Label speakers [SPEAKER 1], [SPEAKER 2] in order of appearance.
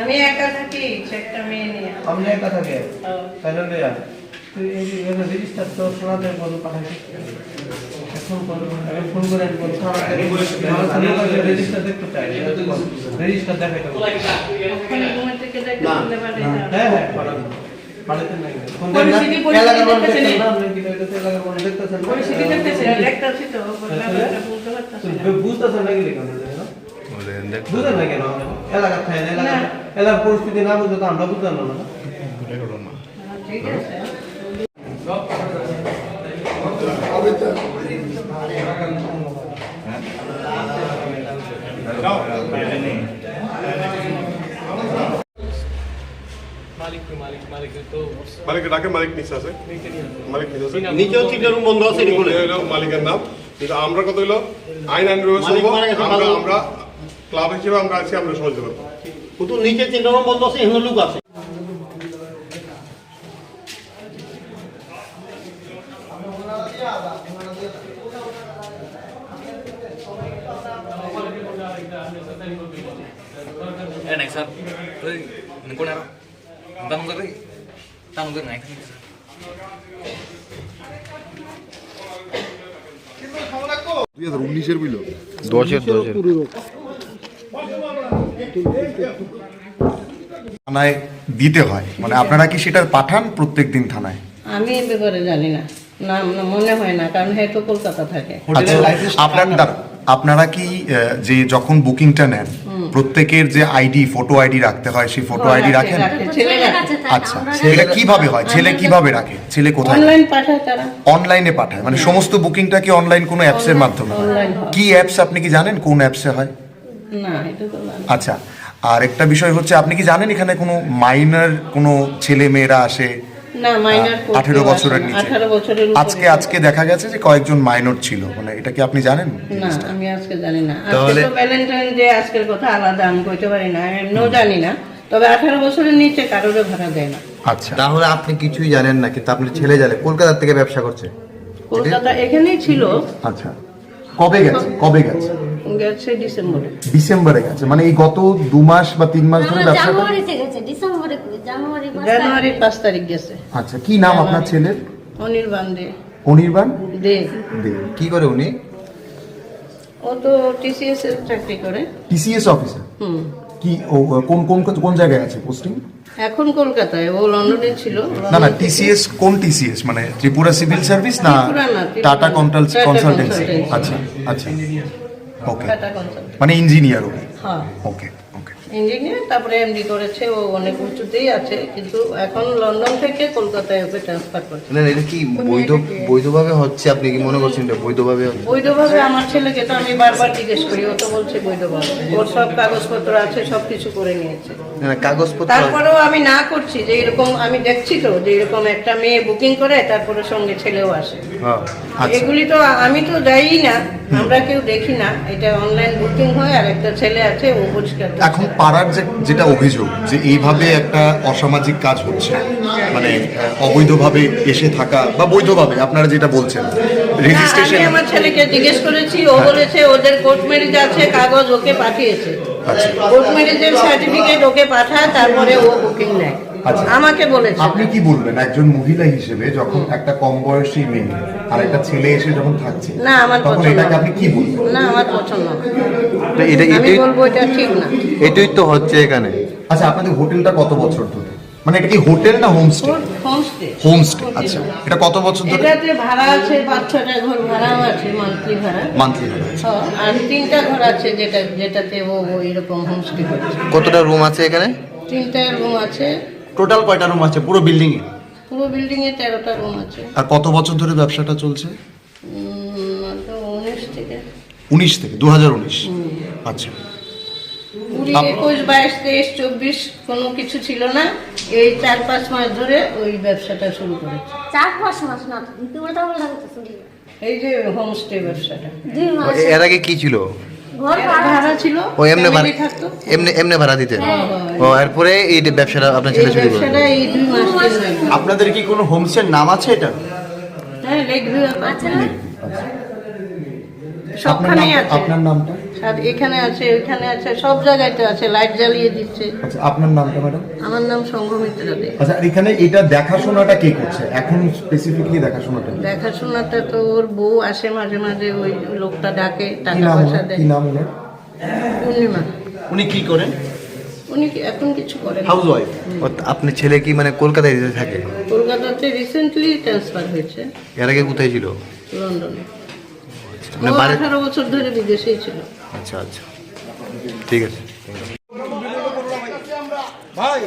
[SPEAKER 1] আমি
[SPEAKER 2] একা থাকি একটা মেয়ে নিয়ে।
[SPEAKER 3] আপনি একা থাকে তাহলে লইয়া তুই এই যে রেজিস্টার তো শোনাতে বলো পাঠাই ফোন করো আমি ফোন করে আমি বলব রেজিস্টার দেখতে চাই রেজিস্টার দেখাইতে বলো।
[SPEAKER 2] ওখানে ঘুমের থেকে দেখে তুলতে পারে না।
[SPEAKER 3] হ্যাঁ হ্যাঁ পাঠাবো
[SPEAKER 2] তো, না।
[SPEAKER 3] তো বুঝতেছেন না গেলে বুঝেন না কেন এলাকার থাকে না। এলাকার এলাকার পরিস্থিতি না বুঝতে তো আমরা বুঝতাম না না?
[SPEAKER 2] ঠিক আছে
[SPEAKER 4] মালিকের ডাকে মালিক নিচে আছে। মালিক নিচে আছে।
[SPEAKER 5] নিচেও তিনটা রুম বন্ধ আছে এটি বলে
[SPEAKER 4] মালিকের নাম। কিন্তু আমরা কত হলো আইন আইন রয়েছে। আমরা ক্লাব হিসেবে আমরা আছি আমরা সহযোগিতা করব।
[SPEAKER 5] কিন্তু নিচে তিনটা রুম বন্ধ আছে এখানে লোক আছে.
[SPEAKER 6] দুই হাজার উনিশের বুঝল
[SPEAKER 7] দশের দশের।
[SPEAKER 6] থানায় দিতে হয়। মানে আপনারা কি সেটা পাঠান প্রত্যেক দিন থানায়?
[SPEAKER 2] আমি এ ব্যাপারে জানি না। না না, মনে হয় না কারণ হয়তো কলকাতা থাকে।
[SPEAKER 6] আচ্ছা আপনার কি আহ, যে যখন বুকিংটা নেন প্রত্যেকের যে আইডি ফটো আইডি রাখতে হয় সেই ফটো আইডি রাখেন?
[SPEAKER 2] রাখে, ছেলে রাখে।
[SPEAKER 6] আচ্ছা এটা কীভাবে হয়? ছেলে কীভাবে রাখে? ছেলে কোথায়
[SPEAKER 2] অনলাইন পাঠায় তারা।
[SPEAKER 6] অনলাইনে পাঠায়। মানে সমস্ত বুকিংটা কি অনলাইন কোনো অ্যাপসের মাধ্যমে হয়?
[SPEAKER 2] হয়।
[SPEAKER 6] কি অ্যাপস আপনি কি জানেন কোন অ্যাপসে হয়?
[SPEAKER 2] না এটা তো না।
[SPEAKER 6] আচ্ছা আর একটা বিষয় হচ্ছে আপনি কি জানেন এখানে কোনো মাইনার কোনো ছেলে মেয়েরা আসে?
[SPEAKER 2] না মাইনার
[SPEAKER 6] আঠেরো বছরের নিচে।
[SPEAKER 2] বছরের
[SPEAKER 6] আজকে আজকে দেখা গেছে যে কয়েকজন মাইনর ছিল। মানে এটা কি আপনি জানেন?
[SPEAKER 2] না আমি আজকে জানি না। আজকে ভ্যালেন্টাইন ডে আজকের কথা আলাদা আমি কইতে পারি না। আমি জানি না। তবে আঠারো বছরের নিচে কারোর ভাড়া দেয় না।
[SPEAKER 6] আচ্ছা।
[SPEAKER 7] তাহলে আপনি কিছুই জানেন না কিন্তু আপনার ছেলে জানে। কলকাতা থেকে ব্যবসা করছে?
[SPEAKER 2] কলকাতা এখানেই ছিল।
[SPEAKER 6] আচ্ছা। কবে গেছে? কবে গেছে?
[SPEAKER 2] গেছে ডিসেম্বরে।
[SPEAKER 6] ডিসেম্বরে গেছে মানে এই গত দু মাস বা তিন মাস ধরে
[SPEAKER 8] আমরা
[SPEAKER 6] ব্যবসাটা
[SPEAKER 8] জানুয়ারিতে গেছে ডিসেম্বরে? জানুয়ারি
[SPEAKER 2] জানুয়ারির পাঁচ তারিখ গেছে।
[SPEAKER 6] আচ্ছা কি নাম আপনার ছেলের?
[SPEAKER 2] অনির্বাণ দে
[SPEAKER 6] অনির্বাণ?
[SPEAKER 2] দে।
[SPEAKER 6] দে।
[SPEAKER 7] কি করে উনি?
[SPEAKER 2] ও তো টিসিএস এর চাকরি করে।
[SPEAKER 6] টিসিএস অফিসার
[SPEAKER 2] হুম।
[SPEAKER 6] কি কোন কোন কোন জায়গায় আছে পোস্টিং
[SPEAKER 2] এখন কলকাতায় ও লন্ডনে ছিল
[SPEAKER 6] না না টিসিএস কোন টিসিএস মানে ত্রিপুরা সিভিল সার্ভিস না টাটা। কনসালটেন্সি। আচ্ছা আচ্ছা। ওকে মানে ইঞ্জিনিয়ার উনি?
[SPEAKER 2] হ্যাঁ।
[SPEAKER 6] ওকে ওকে
[SPEAKER 2] ইঞ্জিনিয়ার তারপরে এমডি করেছে ও অনেক উঁচুতেই আছে কিন্তু এখন লন্ডন থেকে কলকাতায় ওকে ট্রান্সফার করছে।
[SPEAKER 7] না এটা কি বৈধ বৈধভাবে হচ্ছে? আপনি কি মনে করছেন এটা বৈধভাবে হচ্ছে?
[SPEAKER 2] বৈধভাবে আমার ছেলেকে তো আমি বারবার জিজ্ঞেস করি ও তো বলছে বৈধভাবে। ওর সব কাগজপত্র আছে সব কিছু করে নিয়েছে।
[SPEAKER 7] কাগজপত্র।
[SPEAKER 2] তারপরেও আমি না করছি যে এরকম আমি দেখছি তো যে এরকম একটা মেয়ে বুকিং করে তারপরে সঙ্গে ছেলেও আসে।
[SPEAKER 6] আচ্ছা।
[SPEAKER 2] এগুলি তো আমি তো যাই না আমরা কেউ দেখি না এটা অনলাইন বুকিং হয় আর একটা ছেলে আছে ও পরিষ্কার
[SPEAKER 6] এখন পাড়ার যে যেটা অভিযোগ যে এইভাবে একটা অসামাজিক কাজ হচ্ছে মানে অবৈধভাবে এসে থাকা বা বৈধভাবে আপনারা যেটা বলছেন
[SPEAKER 2] আমি
[SPEAKER 6] রেজিস্ট্রেশন
[SPEAKER 2] আমার ছেলেকে জিজ্ঞেস করেছি ও বলেছে ওদের কোর্ট ম্যারেজ আছে কাগজ ওকে পাঠিয়েছে।
[SPEAKER 6] আচ্ছা।
[SPEAKER 2] কোর্ট ম্যারেজের সার্টিফিকেট ওকে পাঠায় তারপরে ও বুকিং নেয়।
[SPEAKER 6] আচ্ছা।
[SPEAKER 2] আমাকে বলেছে।
[SPEAKER 6] আপনি কি বলবেন একজন মহিলা হিসেবে যখন একটা কম বয়সী মেয়ে আর একটা ছেলে এসে যখন থাকছে
[SPEAKER 2] না, আমার
[SPEAKER 6] তখন এটাকে আপনি কি বলবেন?
[SPEAKER 2] না আমার পছন্দ না।
[SPEAKER 7] এটা
[SPEAKER 2] আমি বলব এটা ঠিক না।
[SPEAKER 7] এটাই তো হচ্ছে এখানে।
[SPEAKER 6] আচ্ছা আপনাদের হোটেলটা কত বছর ধরে? মানে এটা কি হোটেল না হোমস্টে?
[SPEAKER 2] হোমস্টে।
[SPEAKER 6] হোমস্টে আচ্ছা। এটা কত বছর ধরে?
[SPEAKER 2] এটাতে ভাড়া আছে পাঁচ ছটা ঘর ভাড়াও আছে মান্থলি ভাড়া।
[SPEAKER 6] মান্থলি
[SPEAKER 2] হ্যাঁ, আর তিনটা ঘর আছে যেটা যেটাতে ও এরকম হোমস্টে করছে।
[SPEAKER 7] কতটা রুম আছে এখানে?
[SPEAKER 2] তিনটা রুম আছে।
[SPEAKER 5] টোটাল কয়টা রুম আছে পুরো বিল্ডিং এ?
[SPEAKER 2] পুরো বিল্ডিং এ তেরোটা রুম আছে।
[SPEAKER 6] আর কত বছর ধরে ব্যবসাটা চলছে?
[SPEAKER 2] উনিশ থেকে।
[SPEAKER 6] উনিশ থেকে দু হাজার উনিশ আচ্ছা।
[SPEAKER 2] কুড়ি একুশ বাইশ তেইশ চব্বিশ কোনো কিছু ছিল না। এই চার পাঁচ মাস ধরে ওই ব্যবসাটা শুরু করেছে।
[SPEAKER 8] চার পাঁচ মাস না
[SPEAKER 2] এই যে হোমস্টে ব্যবসাটা।
[SPEAKER 7] এর আগে কি ছিল?
[SPEAKER 8] ভাড়া
[SPEAKER 2] ভাড়া ছিল।
[SPEAKER 7] ও এমনি ভাড়া এমনি এমনি ভাড়া দিতেন?
[SPEAKER 2] হ্যাঁ,
[SPEAKER 7] ও এরপরে এই ব্যবসাটা আপনার ছেলে শুরু।
[SPEAKER 5] আপনাদের কি কোনো হোমস্টের নাম আছে এটা?
[SPEAKER 2] হ্যাঁ লেক ভিউ। সবখানেই আছে।
[SPEAKER 6] আপনার নামটা?
[SPEAKER 2] আর এখানে আছে ওইখানে আছে সব জায়গাতে আছে লাইট জ্বালিয়ে দিচ্ছে।
[SPEAKER 6] আচ্ছা আপনার নামটা ম্যাডাম
[SPEAKER 2] আমার নাম সংঘমিত্র দে।
[SPEAKER 6] আচ্ছা আর এখানে এটা দেখাশোনাটা কে করছে? এখন স্পেসিফিকলি দেখাশোনাটা কে?
[SPEAKER 2] দেখাশোনাটা তো ওর বউ আসে মাঝে মাঝে ওই লোকটা ডাকে
[SPEAKER 6] কি
[SPEAKER 2] টাকা
[SPEAKER 6] নাম
[SPEAKER 2] পয়সা
[SPEAKER 6] ওনার?
[SPEAKER 2] দেয়।
[SPEAKER 6] কি নাম ওনার?
[SPEAKER 2] পূর্ণিমা।
[SPEAKER 5] উনি কি করেন?
[SPEAKER 2] উনি কি এখন কিছু করেন
[SPEAKER 5] হাউস ওয়াইফ
[SPEAKER 7] আপনার ছেলে কি মানে কলকাতায় যেতে থাকে?
[SPEAKER 2] কলকাতাতে রিসেন্টলি ট্রান্সফার হয়েছে।
[SPEAKER 7] এর আগে কোথায় ছিল?
[SPEAKER 2] লন্ডনে।
[SPEAKER 7] মানে বাড়ি
[SPEAKER 2] আঠারো বছর ধরে বিদেশেই ছিল।
[SPEAKER 7] আচ্ছা আচ্ছা। ঠিক আছে।
[SPEAKER 4] ভাই।